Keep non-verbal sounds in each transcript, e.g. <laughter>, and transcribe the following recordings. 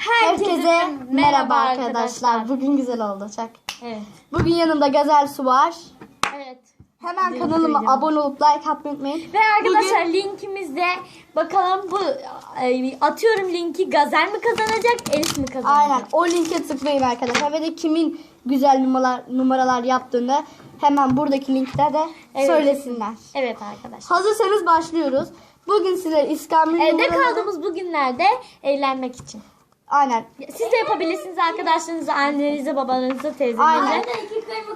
Herkese merhaba arkadaşlar. Bugün güzel çok. Evet. Bugün yanımda Gazel Su var. Evet. Hemen Link kanalıma abone olup like atmayı unutmayın. Ve arkadaşlar linkimizde bakalım bu e, atıyorum linki Gazel mi kazanacak, Elif mi kazanacak? Aynen o linke tıklayın arkadaşlar ve de kimin güzel numaralar numaralar yaptığını hemen buradaki linkte de Evet. söylesinler. Evet arkadaşlar. Hazırsanız başlıyoruz. Bugün size İskambil Evde numaraları... kaldığımız bu günlerde eğlenmek için. Aynen. Siz de yapabilirsiniz arkadaşlarınıza, annenize, babanıza, teyzenize. Aynen.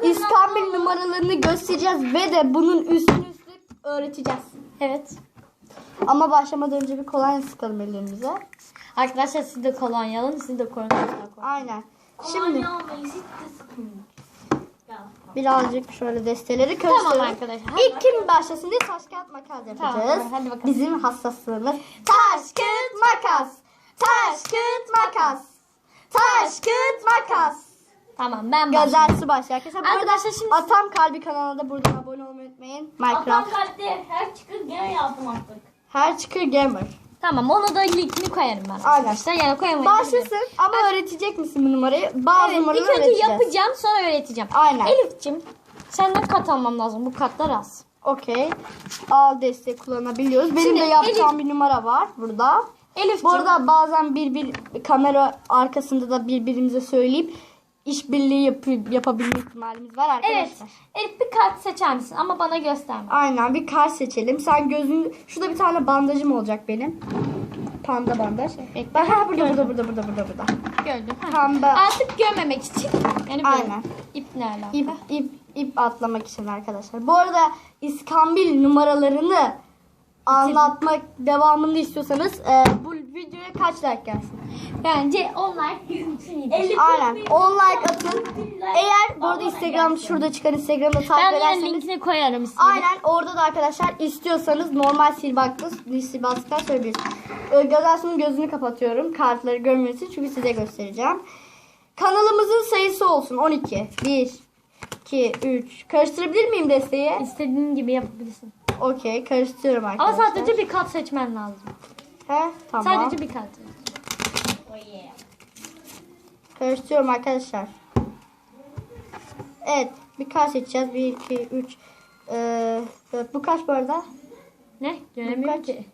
İskambil numaralarını göstereceğiz ve de bunun üstünü üstlük öğreteceğiz. Evet. Ama başlamadan önce bir kolonya sıkalım ellerimize. Arkadaşlar siz de kolonya alın, siz de kolonya koyun. Aynen. Şimdi birazcık şöyle desteleri karıştıralım. Tamam arkadaşlar. Hadi İlk kim başlasın diye taş kağıt makas yapacağız. Tamam, hadi bakalım. Bizim hassaslığımız taş kağıt makas. Taş kağıt makas. Taş kağıt makas. Tamam ben başlayayım. Gazelsi başlıyor arkadaşlar. Bu arada Arkadaşlar şimdi- Atam Kalbi kanalına da buradan abone olmayı unutmayın. Atam Minecraft. kalpte her çıkır gene yaptım artık. Her çıkır gamer. Tamam onu da linkini koyarım ben arkadaşlar. Yani koyamayız. Başlasın ama öğretecek misin bu numarayı? Bazı Evet, numaraları ilk önce öğreteceğiz. yapacağım sonra öğreteceğim. Aynen. Elif'cim senden kat almam lazım. Bu katlar az. Okey. Al destek kullanabiliyoruz. Benim Şimdi de yapacağım bir numara var burada. Elif'cim. Bu arada bazen bir bir kamera arkasında da birbirimize söyleyip işbirliği yapı, yapabilme ihtimalimiz var arkadaşlar. Evet. Elif bir kart seçer misin? Ama bana gösterme. Aynen bir kar seçelim. Sen gözün şurada bir tane bandajım olacak benim. Panda bandaj. Bak ha burada burada burada burada burada burada. Gördüm. Pembe Artık görmemek için. Yani böyle. Aynen. İp ne alaka? ip ip ip atlamak için arkadaşlar. Bu arada İskambil numaralarını anlatmak devamını istiyorsanız e, bu videoya kaç like gelsin? Bence onlar bizim için Aynen. 10 like atın. Eğer bu arada Instagram şurada çıkan Instagram'da takip Ben ederseniz linkini koyarım istedim. Aynen orada da arkadaşlar istiyorsanız normal silbaklı silbaklıktan söyleyebilirsiniz. Ee, Gazelsu'nun gözünü kapatıyorum. Kartları görmesi çünkü size göstereceğim. Kanalımızın sayısı olsun 12. 1 2 3 Karıştırabilir miyim desteği? İstediğin gibi yapabilirsin. Okey karıştırıyorum Ama arkadaşlar. sadece bir kart seçmen lazım. He, tamam. Sadece bir kart. Karıştırıyorum arkadaşlar. Evet bir kart seçeceğiz. 1 2 3 ee, dört. Bu kaç bu arada? Ne? Göremiyorum kaç? ki.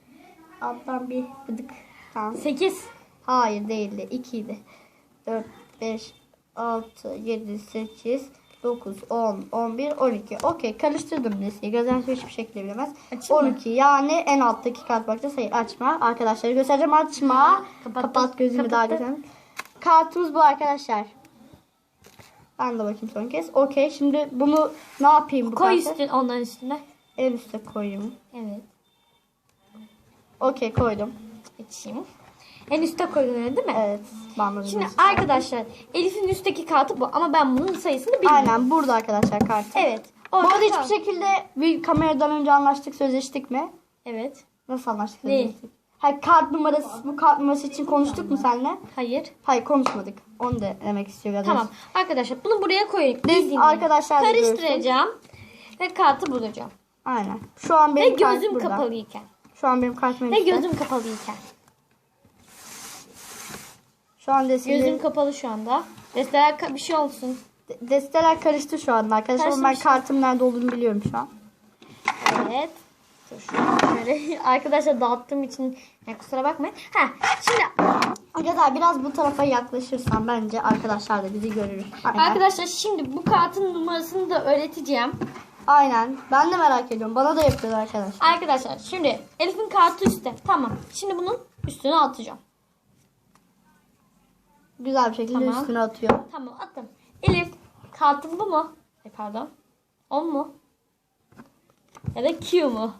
Alttan bir bıdık. Tamam. 8. Hayır değildi. 2 idi. 4, 5, 6, 7, 8, 9, 10, 11, 12. Okey karıştırdım listeyi. Gözler hiçbir şekilde bilemez. Açayım mı? 12 yani en alttaki kart bakacağız. Hayır açma. Arkadaşlara göstereceğim. Açma. Kapattım. Kapat gözünü daha Kapattım. güzel. Kartımız bu arkadaşlar. Ben de bakayım son kez. Okey şimdi bunu ne yapayım bu Koy kartı? üstüne onların üstüne. En üstte koyayım. Evet. Okey koydum. Geçeyim. En üstte koydun öyle değil mi? Evet. Bandım Şimdi arkadaşlar Elif'in üstteki kartı bu ama ben bunun sayısını bilmiyorum. Aynen burada arkadaşlar kart. Evet. Bu Orada arada kal- hiçbir şekilde bir kameradan önce anlaştık, sözleştik mi? Evet. Nasıl anlaştık? Ne? sözleştik? Kart numarası, bu kart numarası için konuştuk mu seninle? Hayır. Hayır konuşmadık. Onu da demek istiyor Gazel. Tamam. Arkadaşlar bunu buraya koyayım. Biz arkadaşlar da karıştıracağım ve kartı bulacağım. Aynen. Şu an Ve benim kart gözüm burada. kapalıyken. Şu an benim kartım Ve elimde. gözüm kapalıyken. Şu an desteler, Gözüm kapalı şu anda. Desteler ka- bir şey olsun. desteler karıştı şu anda arkadaşlar. Ben kartım nerede olduğunu biliyorum şu an. Evet. Şöyle. <laughs> Arkadaşlar dağıttığım için yani kusura bakmayın. Ha, şimdi Gazel biraz bu tarafa yaklaşırsan bence arkadaşlar da bizi görür. Aynen. arkadaşlar şimdi bu kartın numarasını da öğreteceğim. Aynen. Ben de merak ediyorum. Bana da yapıyorlar arkadaşlar. Arkadaşlar şimdi Elif'in kartı üstte. Tamam. Şimdi bunun üstüne atacağım. Güzel bir şekilde Tamam. üstüne atıyor. Tamam attım. Elif kartın bu mu? E pardon. O mu? Ya da Q mu?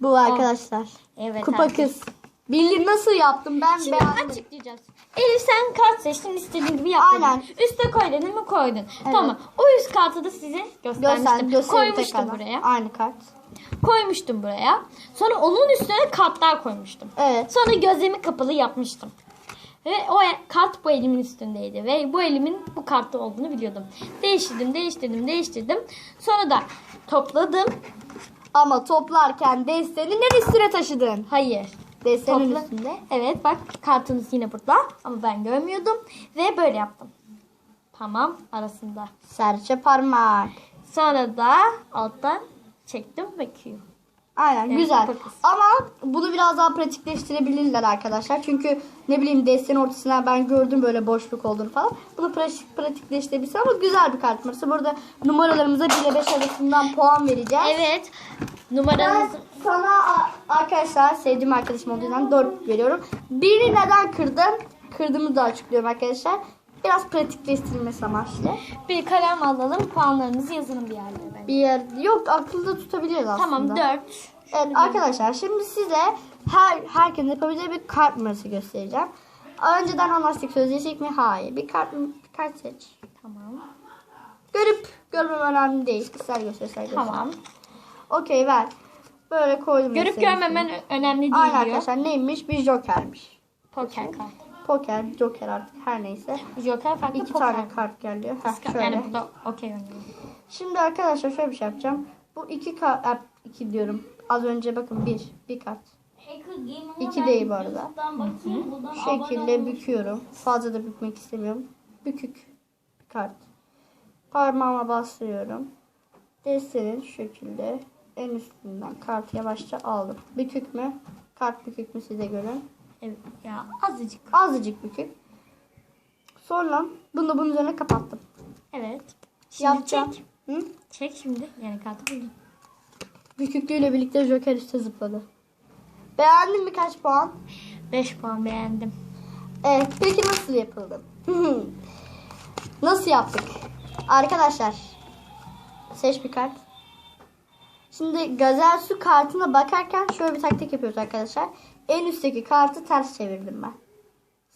Bu arkadaşlar. Evet. Kupa arkadaşlar. kız. Bildi nasıl yaptım ben Şimdi beğendim. açıklayacağız. Elif sen kart seçtin istediğin gibi yap dedin. Aynen. Üste koy dedin mi koydun. Tamam. O üst kartı da size göstermiştim. Göster, göster Koymuştum tekrardan. buraya. Aynı kart. Koymuştum buraya. Sonra onun üstüne kartlar koymuştum. Evet. Sonra gözlerimi kapalı yapmıştım. Ve o kart bu elimin üstündeydi. Ve bu elimin bu kartta olduğunu biliyordum. Değiştirdim, değiştirdim, değiştirdim. Sonra da topladım. Ama toplarken desteğini ne üstüne taşıdın? Hayır. Desenin Topla- üstünde. Evet bak kartınız yine burada ama ben görmüyordum ve böyle yaptım. Tamam arasında. Serçe parmak. Sonra da alttan çektim ve Q. Aynen Evet, güzel. bakız. Ama bunu biraz daha pratikleştirebilirler arkadaşlar. Çünkü ne bileyim destenin ortasına ben gördüm böyle boşluk olduğunu falan. Bunu pratik, pratikleştirebilirsin ama güzel bir kart numarası. Burada numaralarımıza 1 ile 5 arasından puan vereceğiz. Evet. Ben Numaranızı sana arkadaşlar sevdiğim arkadaşım olduğu yüzden 4 veriyorum. Birini neden kırdım? Kırdığımı da açıklıyorum arkadaşlar. Biraz pratikleştirilmesi amaçlı. bir kalem alalım. Puanlarınızı yazalım bir yerlere. Bence. Bir yer yok aklında tutabiliriz aslında. Tamam 4. Evet arkadaşlar şimdi size her herkesin yapabileceği bir kart numarası göstereceğim. Önceden anlaştık sözleştik mi? Hayır. Bir kart bir kart seç. Tamam. Görüp görmem önemli değil. İster göster. Tamam. Okey ver. Böyle koydum. Görüp mesela. görmemen önemli değil Aynen diyor. arkadaşlar neymiş? Bir jokermiş. Poker kart. Poker, joker artık her neyse. Joker farklı İki poker. tane kart geliyor. Heh, şöyle. Yani burada okey oynuyor. Şimdi arkadaşlar şöyle bir şey yapacağım. Bu iki kart, e, iki diyorum. Az önce bakın bir, bir kart. İki değil bu arada. Abone şekilde büküyorum. Fazla da bükmek istemiyorum. Bükük bir kart. Parmağıma bastırıyorum. Destenin şu şekilde en üstünden kartı yavaşça aldım. Bükük mü? Kart bükük mü size görün. Evet ya azıcık. Azıcık bükük. Sonra bunu bunun üzerine kapattım. Evet. Şimdi Yapacağım. çek. Hı? Çek şimdi. Yani kartı buldum. Büküklüğüyle birlikte Joker üstte zıpladı. Beğendin mi kaç puan? 5 puan beğendim. Evet, peki nasıl yapıldı? nasıl yaptık? Arkadaşlar, seç bir kart. Şimdi gazel su kartına bakarken şöyle bir taktik yapıyoruz arkadaşlar. En üstteki kartı ters çevirdim ben.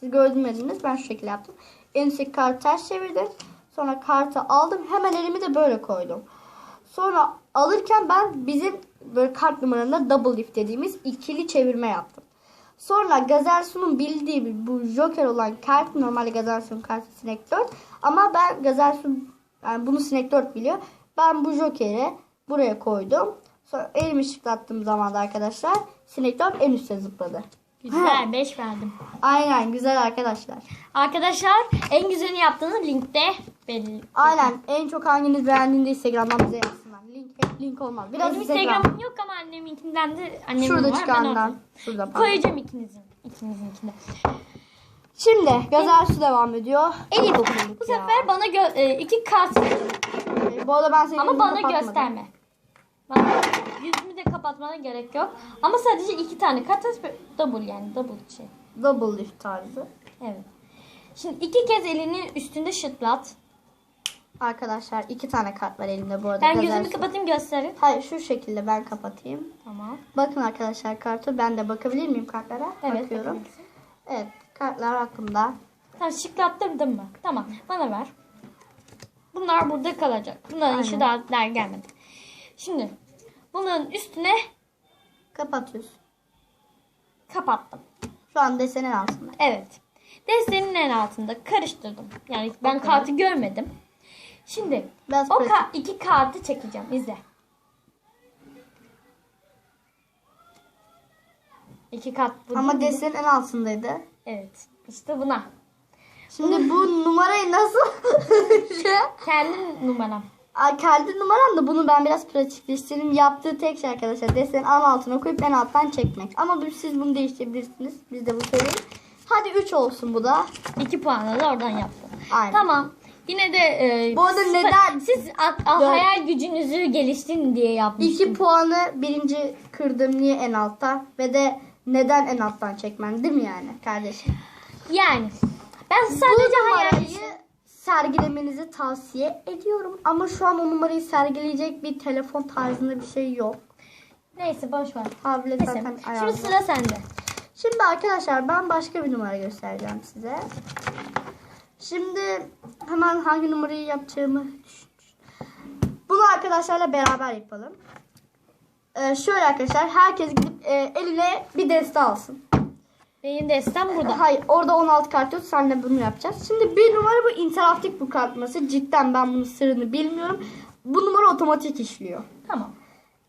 Siz görmediniz, ben şu şekilde yaptım. En üstteki kartı ters çevirdim. Sonra kartı aldım, hemen elimi de böyle koydum. Sonra alırken ben bizim böyle kart numaralarında double lift dediğimiz ikili çevirme yaptım. Sonra Gazelsu'nun bildiği bu Joker olan kart normalde Gazelsu'nun kartı Sinek 4 ama ben Gazelsu yani bunu Sinek 4 biliyor. Ben bu Joker'i buraya koydum. Sonra elimi şıklattığım zaman da arkadaşlar Sinek 4 en üstte zıpladı. Güzel 5 verdim. Aynen güzel arkadaşlar. Arkadaşlar en güzelini yaptığınız linkte belli. Aynen en çok hanginiz beğendiğinde Instagram'dan bize yazsınlar. Link hep link olmaz. Biraz Benim Instagram. Instagram'ım yok ama anneminkinden de annemin Şurada var. Çıkandan. Şurada. Koyacağım ikinizin. İkinizinkinde. Şimdi Gazelsu devam ediyor. Bakımlık Bu ya. sefer bana gö- e, iki kart. Bu arada ben senin Ama yüzünü bana kapatmadım. gösterme. Bana yüzümü de kapatmana gerek yok. Ama sadece iki tane kart double yani double şey. Double lift tarzı. Evet. Şimdi iki kez elini üstünde şıklat. Arkadaşlar iki tane kart var elimde bu arada. Ben Gazel gözümü kapatayım gösterin. Hayır şu şekilde ben kapatayım. Tamam. Bakın arkadaşlar kartı ben de bakabilir miyim kartlara? Evet. Bakıyorum. bakabilirsin. Evet kartlar aklımda. Tamam şıklattırdın mı? Tamam. Bana ver. Bunlar burada kalacak. Bunların işi Aynen. daha der gelmedi. Şimdi bunun üstüne Kapatıyoruz. kapattım. Şu an desenin altında. Evet. Destenin en altında karıştırdım. Yani ben kartı görmedim. Şimdi Biraz o ka- iki kartı çekeceğim. İzle. İki kart bu Ama desenin en altındaydı. Evet. İşte buna. Şimdi bu numarayı nasıl? <laughs> Kendi numaram. Kendi numaram da bunu ben biraz pratikleştireyim. Yaptığı tek şey arkadaşlar desenin en altına koyup en alttan çekmek. Ama siz bunu değiştirebilirsiniz. Biz de bu söyleyelim. Hadi 3 olsun bu da. İki puanla da oradan yaptım. Aynen. Tamam. Yine de e, Bu arada siz- neden? Siz a- a- Dört. hayal gücünüzü geliştirin diye yapmıştım. 2 puanı birinci kırdım niye en altta ve de neden en alttan çekmen değil mi yani kardeşim? Yani ben sadece hayal sergilemenizi tavsiye ediyorum. Ama şu an o numarayı sergileyecek bir telefon tarzında bir şey yok. Neyse boş ver. Tablet Neyse. zaten Şimdi ayarlı. sıra sende. Şimdi arkadaşlar ben başka bir numara göstereceğim size. Şimdi hemen hangi numarayı yapacağımı. Bunu arkadaşlarla beraber yapalım. Ee, şöyle arkadaşlar herkes gidip e, eline bir deste alsın. Benim destem burada. Hayır orada 16 kart yok senle bunu yapacağız. Şimdi bir numara bu interaktif bu kart numarası. Cidden ben bunun sırrını bilmiyorum. Bu numara otomatik işliyor. Tamam.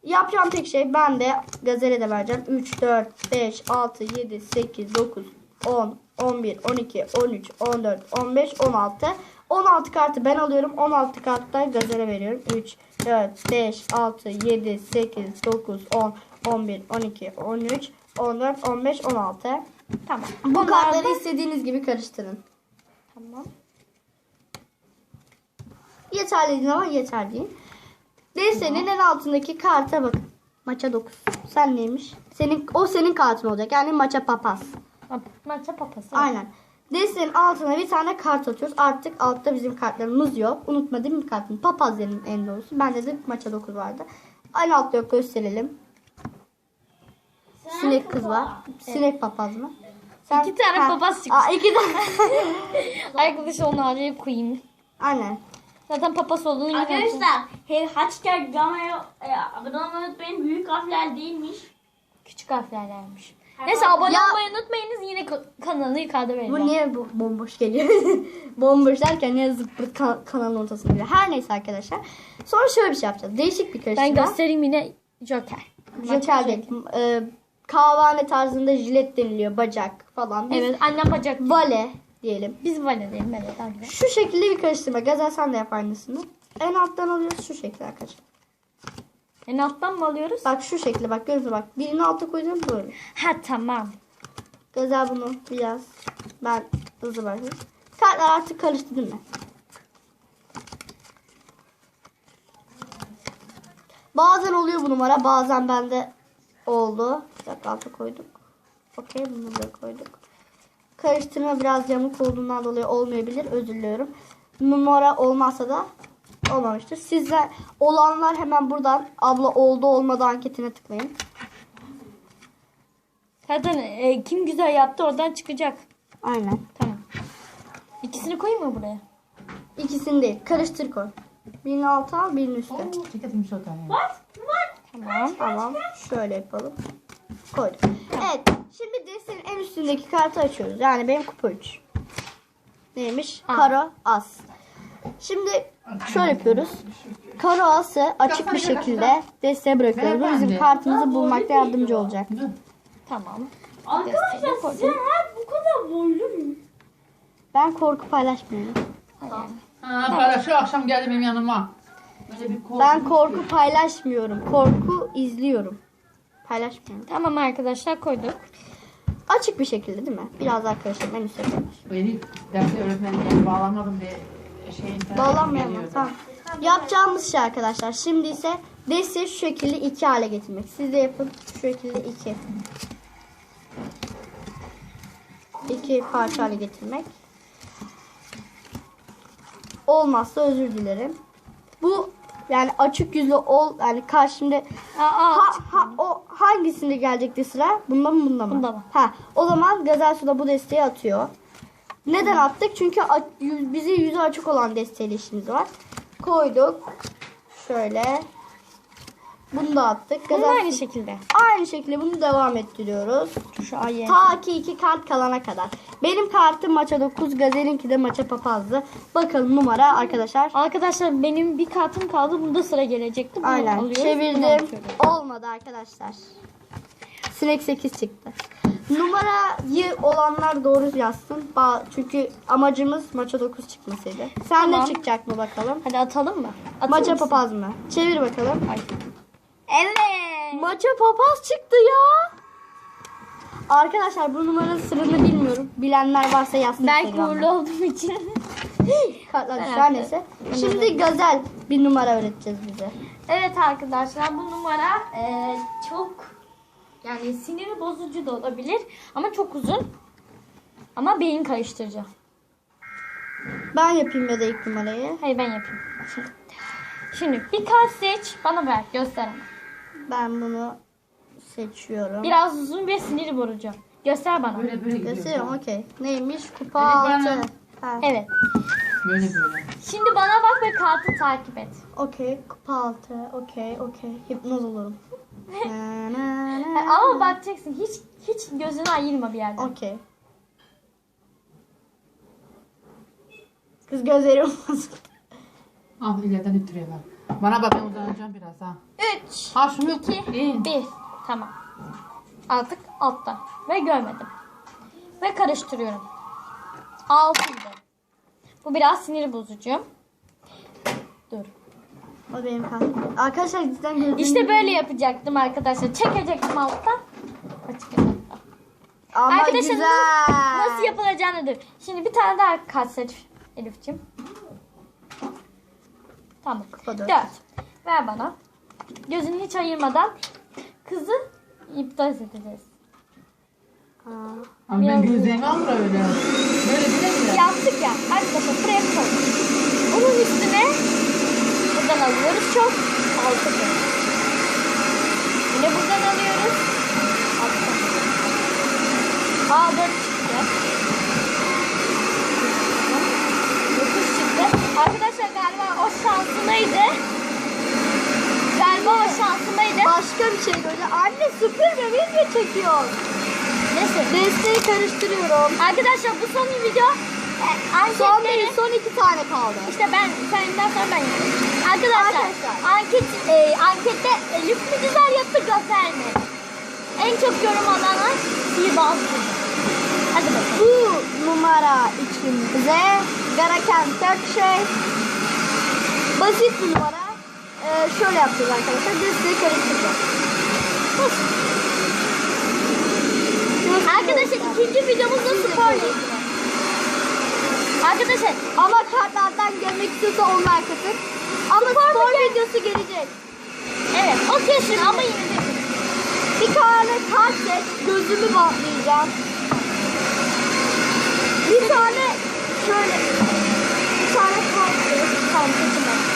Yapacağım tek şey ben de gazele de vereceğim. 3, 4, 5, 6, 7, 8, 9, 10, 11, 12, 13, 14, 15, 16. 16 kartı ben alıyorum. 16 kartta gazele veriyorum. 3, 4, 5, 6, 7, 8, 9, 10, 11, 12, 13, 14, 15, 16. Tamam. Bu kartları da- istediğiniz gibi karıştırın. Tamam. Yeterli değil ama yeter değil. Destenin en altındaki karta bakın. Maça 9. Sen neymiş? Senin o senin kartın olacak. Yani maça papaz. Ma- Maça papası. Aynen. Destenin altına bir tane kart atıyoruz. Artık altta bizim kartlarımız yok. Unutma değil mi kartın? Papaz benim en doğrusu. Bende de maça 9 vardı. En altta yok gösterelim. Sinek kız var. Sinek papaz mı? Sen, İki tane Ha. papaz çıktı. Aa, iki tane. <laughs> Arkadaşlar onu araya koyayım. Aynen. Zaten papaz olduğunu yine Arkadaşlar her hashtag gamaya e, abone olmayı unutmayın. Büyük harfler değilmiş. Küçük harflerlermiş. Neyse abone Ya- olmayı unutmayınız. Yine ka- kanalı yukarıda Bu vereceğim. niye bu bomboş geliyor? <laughs> bomboş derken ne zıppırt ka- kanalın ortasında geliyor. Her neyse arkadaşlar. Sonra şöyle bir şey yapacağız. Değişik bir Ben karıştırma. göstereyim yine Joker. Joker değil. Ee, kahvehane tarzında jilet deniliyor. Bacak falan. Biz Evet annem bacak. Vale diyelim. Biz vale diyelim evet güzel. Şu şekilde bir karıştırma. Gazel sen de yap aynısını. En alttan alıyoruz şu şekilde arkadaşlar. En alttan mı alıyoruz? Bak şu şekilde bak gözüne bak. Birini alta koyacağım böyle. Ha tamam. Gazel bunu biraz ben hızlı başlayayım. Kartlar artık karıştı değil mi? Bazen oluyor bu numara bazen bende oldu. Bir dakika alta koyduk. Okey bunu da koyduk. Karıştırma biraz yamuk olduğundan dolayı olmayabilir. Özür diliyorum. Numara olmazsa da olmamıştır. Sizler olanlar hemen buradan abla oldu olmadı anketine tıklayın. Zaten e, kim güzel yaptı oradan çıkacak. Aynen. Tamam. İkisini koyayım mı buraya? İkisini değil. Karıştır koy. Birini alta al, birini üstte. Çıkartayım şu tane. Tamam. Tamam. Şöyle yapalım. Koyduk. Evet. Şimdi destenin en üstündeki kartı açıyoruz. Yani benim kupa 3. Neymiş? Aa. Karo as. Şimdi şöyle yapıyoruz. Karo ası açık bir şekilde desteğe bırakıyoruz. Bu bizim kartımızı bulmakta yardımcı olacak. Tamam. Arkadaşlar size her bu kadar boylu mu? Ben korku paylaşmıyorum. Ha, para şu akşam geldi benim yanıma. Böyle bir korku. Ben korku paylaşmıyorum. Korku izliyorum. Paylaşmıyorum. Tamam arkadaşlar koyduk. Açık bir şekilde değil mi? Biraz daha karıştırayım. En üstte koy. Beni dersi öğretmenliğe bağlamadım diye şeyin Bağlanmayalım. Tamam. Yapacağımız şey arkadaşlar. Şimdi ise desteği şu şekilde iki hale getirmek. Siz de yapın. Şu şekilde iki. İki parça hale getirmek. Olmazsa özür dilerim. Bu yani açık yüzlü ol yani karşımda ha, ha, o hangisinde gelecekti sıra? Bunda mı bunda mı? Bunda mı? Ha, o zaman Gazel Su da bu desteği atıyor. Neden attık? Çünkü bize yüzü açık olan desteğiyle işimiz var. Koyduk. Şöyle. Bunu da attık. Gazel aynı şekilde. Aynı şekilde bunu devam ettiriyoruz. Şu ayı. Ta ki iki kart kalana kadar. Benim kartım maça 9, Gazel'inki de maça papazdı. Bakalım numara arkadaşlar. Arkadaşlar benim bir kartım kaldı. Bunda sıra gelecekti. Bunu Aynen. alıyoruz, bunu Çevirdim. Olmadı arkadaşlar. Sinek 8 çıktı. Numarayı olanlar doğru yazsın. Çünkü amacımız maça 9 çıkmasıydı. Sen Tamam. ne çıkacak mı bakalım? Hadi atalım mı? Atır Maça mısın? papaz mı? Çevir bakalım. Ay. Evet. Maça papaz çıktı ya. Arkadaşlar bu numaranın sırrını bilmiyorum. Bilenler varsa yazsın. Belki uğurlu olduğum için. <laughs> Kartlar her neyse. Şimdi Gazel bir numara öğreteceğiz bize. evet arkadaşlar bu numara e, çok yani siniri bozucu da olabilir ama çok uzun. Ama beyin karıştırıcı. Ben yapayım ya da ilk numarayı. Hayır ben yapayım. Şimdi, şimdi bir kart seç bana ver göster ama. Ben bunu seçiyorum. Biraz uzun ve sinir bozucu. Göster bana. Böyle böyle gidiyor. Gösteriyorum okey. Neymiş? Kupa Evet, 6. bana. Ha. Evet. Böyle böyle. Şimdi bana bak ve kartı takip et. Okey. Kupa 6. Okey okey. Hipnoz olurum. <laughs> Na, na, Ama bakacaksın hiç hiç gözünü ayırma bir yerden. Okey. Kız gözleri <laughs> olmasın. Ah ileriden ittiriyorlar. Bana bak ben uzanacağım biraz ha. 3, Ha şunu 2, İyi. 1. Tamam. Artık altta. Ve görmedim. Ve karıştırıyorum. 6 Bu biraz sinir bozucu. Dur. O benim kartım. Arkadaşlar cidden gözüm. İşte böyle yapacaktım arkadaşlar. Çekecektim alttan. Açık. Ama Arkadaşlar güzel. nasıl, yapılacağını dur. Şimdi bir tane daha kart seç Elif'ciğim. Tamam. Kupa dört. Dört. Ver bana. Gözünü hiç ayırmadan kızı iptal edeceğiz. Aa. Ama ben gözlerimi alır öyle. Böyle bile mi? Yaptık ya. Arkadaşlar buraya koy. Onun üstüne buradan alıyoruz çok. Altı koy. Yine buradan alıyoruz. Altı. Aa dört çıktı. Dokuz çıktı. Arkadaşlar galiba o şansılıydı. Galiba o şansılıydı. Başka bir şey böyle. Anne ve video çekiyor. Neyse. Desteği karıştırıyorum. Arkadaşlar bu son video. E, Son anketleri- değil, son iki tane kaldı. İşte ben senden sonra ben yapayım. Arkadaşlar, Arkadaşlar. anket e, ankette Elif mi güzel yaptı Gafer mi? En çok yorum alana sihirbaz kızı. Hadi bakalım. Bu numara içimize gereken tek şey basit bir numara. Ee, şöyle yapacağız arkadaşlar. Desteği karıştıracağız. Arkadaşlar ikinci videomuzda spor ilgili. Arkadaşlar Ama kartlardan görmek istiyorsa onlar katır. Ama spor, videosu gelecek. evet o kesin ama yine de Bir tane kart seç. Gözümü bantlayacağım. Bir tane şöyle. Bir tane kart seç. tamam seçin ben.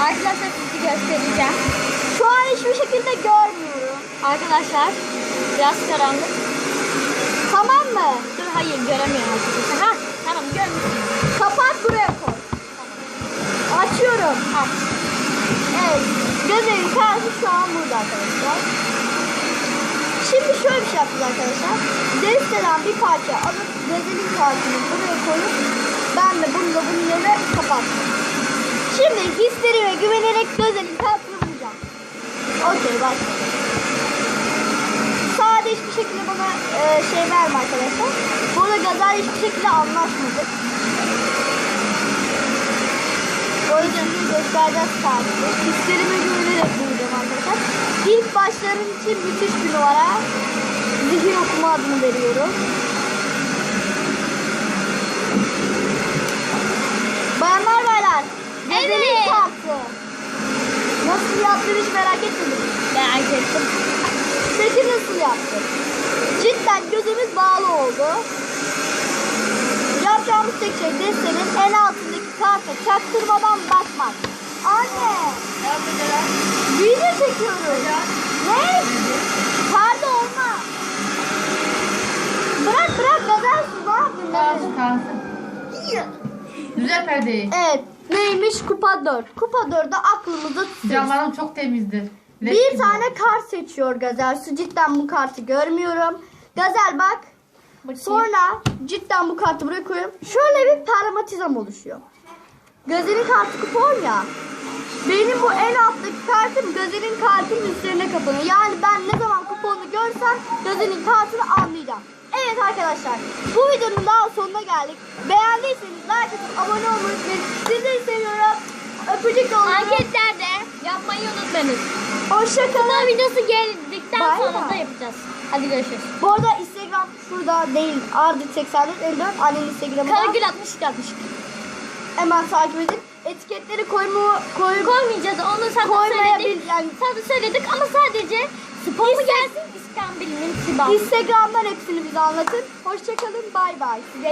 Arkadaşlar sizi göstereceğim. Şu an hiçbir şekilde görmüyorum. Arkadaşlar biraz karanlık. Tamam mı? Dur hayır göremiyorum arkadaşlar. Ha tamam görmüşsün. Kapat buraya koy. Açıyorum. Aç. Evet. Gözlerin karşı şu an burada arkadaşlar. Şimdi şöyle bir şey yapacağız arkadaşlar. Desteden bir parça alıp gözlerin karşını buraya koyup ben de bunu da bunun yerine kapattım. Şimdi hisleri ve güvenerek gözlerin karşını bulacağım. Okey başlayalım. Sade hiçbir şekilde bana e, şey verme arkadaşlar. Bu arada Gazel hiçbir şekilde anlaşmadık. O yüzden de göstereceğiz sadece. Hislerime güvenerek bulacağım arkadaşlar. İlk başların için müthiş bir numara. Zihir okuma adını veriyorum. Bayanlar baylar. Evet. kartı. Nasıl yaptığını hiç merak etmedim. Merak ettim. Peki nasıl yaptın? Cidden gözümüz bağlı oldu. Yapacağımız tek şey destenin en altındaki karta çaktırmadan bakmak. Anne! Video çekiyoruz. Ne? Pardon olma. Bırak bırak gazel su ne yaptın? Kalsın kalsın. Güzel perdeyi. Evet. Neymiş? Kupa 4. Kupa 4'ü aklımızda tutuyoruz. Camlarım çok temizdir. Leş Bir gibi. tane kart seçiyor Gazel. Su cidden bu kartı görmüyorum. Gazel bak. Bakayım. Sonra cidden bu kartı buraya koyuyorum. Şöyle bir parmatizam oluşuyor. Gazel'in kartı kupon ya. Benim bu en alttaki kartım Gazel'in kartının üstlerine kapanıyor. Yani ben ne zaman kuponu görsem Gazel'in kartını anlayacağım. Evet arkadaşlar bu videonun daha sonuna geldik. Beğendiyseniz like atıp abone olmayı unutmayın. Sizleri seviyorum. Öpücük yolluyorum. Anketlerde yapmayı unutmayın. Hoşçakalın. Videosu geldikten Bay sonra da yapacağız. Hadi görüşürüz. Bu arada Instagram şurada değil. Ardit 84 54 annenin Instagram'ı var. Karagül 62 62. Hemen takip edin. Etiketleri koyma, koy, Koymayacağız onu zaten Koymayabil- söyledik. yani- Zaten söyledik ama sadece spor mu gelsin İskambil'in Sibel. Instagram'dan hepsini bize anlatın. Hoşçakalın. Bay bay. Size